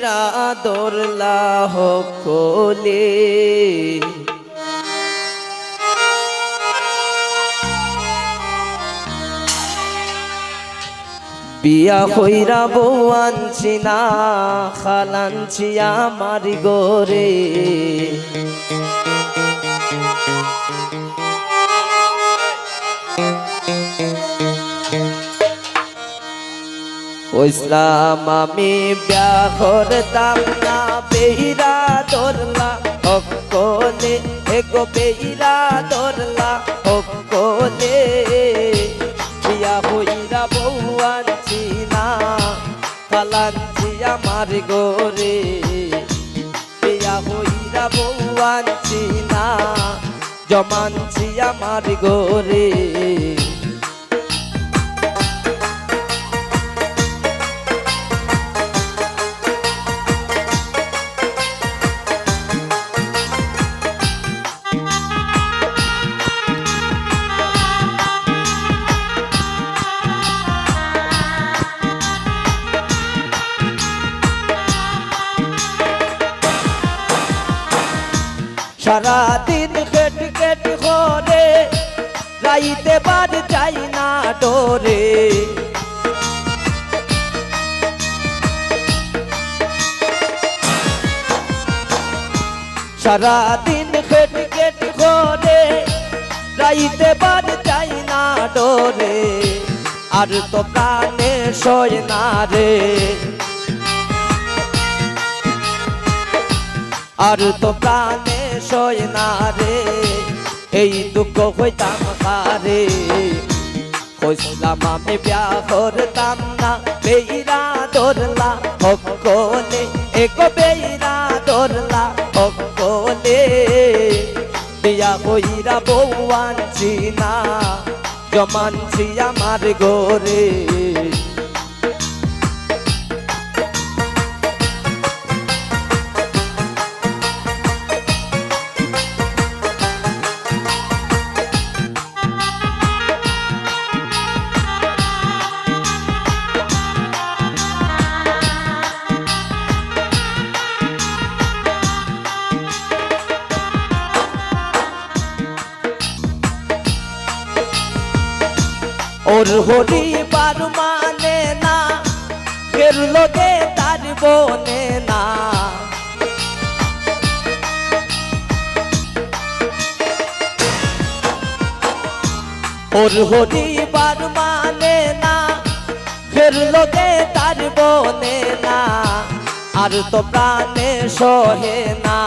Beira দোরলা হকলে বিয়া হইরা বউ আনছি না খালানছি আমার গোরে ইসলাম আমি বিয়া করতাম না বেহিরা দরলা। হকলে এগো বেহিরা দরলা হকলে বিয়া হইরা বউ আনছি না কালানছি আমার গোরে বিয়া হইরা বউ আনছি না, জমানছি আমার গোরে সারাদিন কেট কেট করে, রাইতে বাদ যাই না ডোরে। সারাদিন কেট কেট করে, রাইতে বাদ যাই না ডোরে। আর তো প্রাণে সয় না রে। আর তো প্রাণে সয় না রে। এই দুঃখ হইতাম কারে। কইসলাম আমি বিয়া করতাম না বেইরা দরলা হকলে এগো বেইরা দরলা হকলে বিয়া কইরা বউ আনছি না, জমানছি আমার গোরে ওর হরিবার মানে না, ফের লোকে তার বনে না। ওর হরিবার মানে না, ফের লোকে তার বনে না। আর তো প্রাণে সহে না।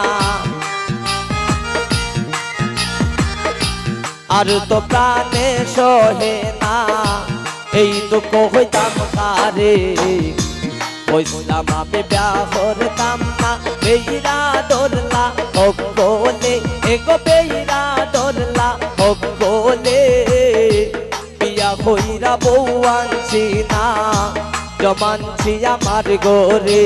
আর তো প্রাণে সহে না। এই দুঃখ হইতাম কারে। হইতাম আমি ব্যাহরতাম না, বেইরা দরলা হকলে এগো বেইরা দরলা হকলে বিয়া হইরা বউ আনছি না, জমানছি আমার গোরে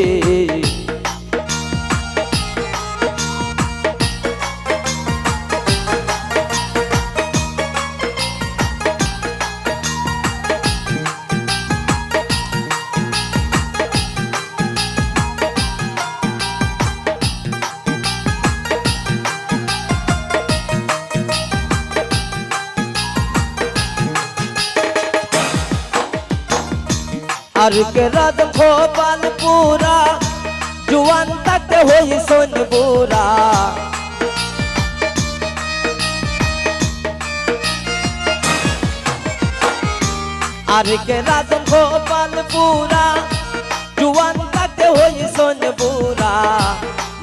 अर्क रद भोपाल पूरा जुआन तक हो सोनपुरा अर्क रद भोपाल पूरा जुआन तक हो सोनपुरा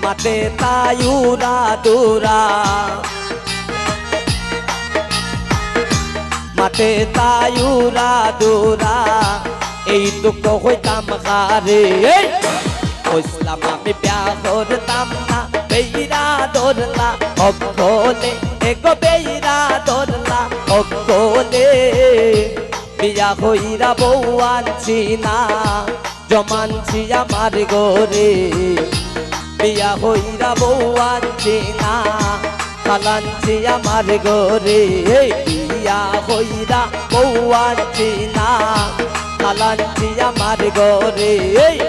मते तायूरा दूरा। मते तायूरा दूरा। এই দুঃখ হইতাম কারে কইসলাম আমি বিয়া করতাম না, বেইরা দরলা অকলে, এগো বেইরা দরলা অকলে। বিয়া হইরা বউ আনছি না, জমানছি আমার গোরে বিয়া হইরা বউ আনছি না, খালানছি আমার গোরে বিয়া হইরা বউ আনছি না। খালানছি আমার গোরে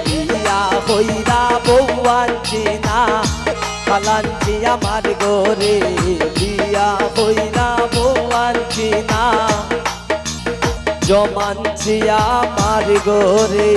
বিয়া হইরা বৌয়াঞ্চি না পালানছি আমার গোরে বিয়া হইরা বৌয়াঞ্চি না জমাঞ্চি আমার গোরে